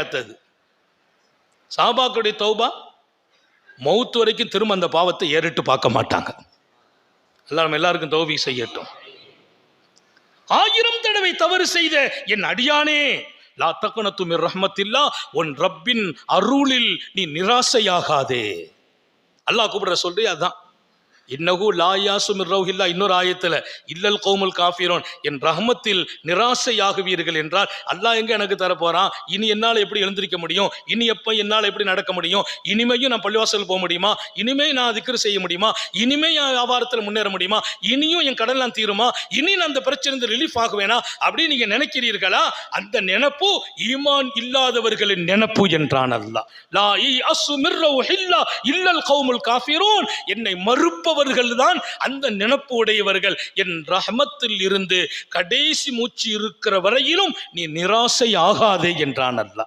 ஏத்தது சாபாக்களுடைய தௌபா மௌத்து வரைக்கும் திரும்ப அந்த பாவத்தை ஏறிட்டு பார்க்க மாட்டாங்க. எல்லாம் நம்ம எல்லாருக்கும் தௌபி செய்யட்டும். ஆயிரம் தடவை தவறு செய்த என் அடியானே லா தக்கனத்து மிர் ரஹ்மத்தில்லா உன் ரப்பின் அருளில் நீ நிராசையாகாதே. அல்லாஹ் கூப்பிடுற சொல்றே அதான். இன்னகு லாயாசு மிர்ரௌஹில்லா இன்னொரு ஆயத்தில் இல்லல் கௌமுல் காஃபிரோன் என் ரஹமத்தில் நிராசையாகுவீர்கள் என்றால் அல்லாஹ் எங்கே எனக்கு தரப்போகிறான் இனி என்னால் எப்படி எழுந்திருக்க முடியும்? இனி எப்போ என்னால் எப்படி நடக்க முடியும்? இனிமையும் நான் பள்ளிவாசல் போக முடியுமா? இனிமே நான் திக்ரு செய்ய முடியுமா? இனிமே என் வியாபாரத்தில் முன்னேற முடியுமா? இனியும் என் கடன்லாம் தீருமா? இனி நான் அந்த பிரச்சனை ரிலீஃப் ஆகுவேனா? அப்படின்னு நீங்கள் நினைக்கிறீர்களா? அந்த நினப்பு ஈமான் இல்லாதவர்களின் நினப்பு என்றான் அல்லாஹ். லா இ அசு மிர்ரௌஹில்லா இல்லல் கௌமுல் காஃபிரோன் என்னை மறுப்ப நினைப்பவர்கள் தான் அந்த நினைப்பு உடையவர்கள் என் ரஹமத்தில் இருந்து கடைசி மூச்சு இருக்கிற வரையிலும் நீ நிராசை ஆகாதே என்றான் அல்லாஹ்.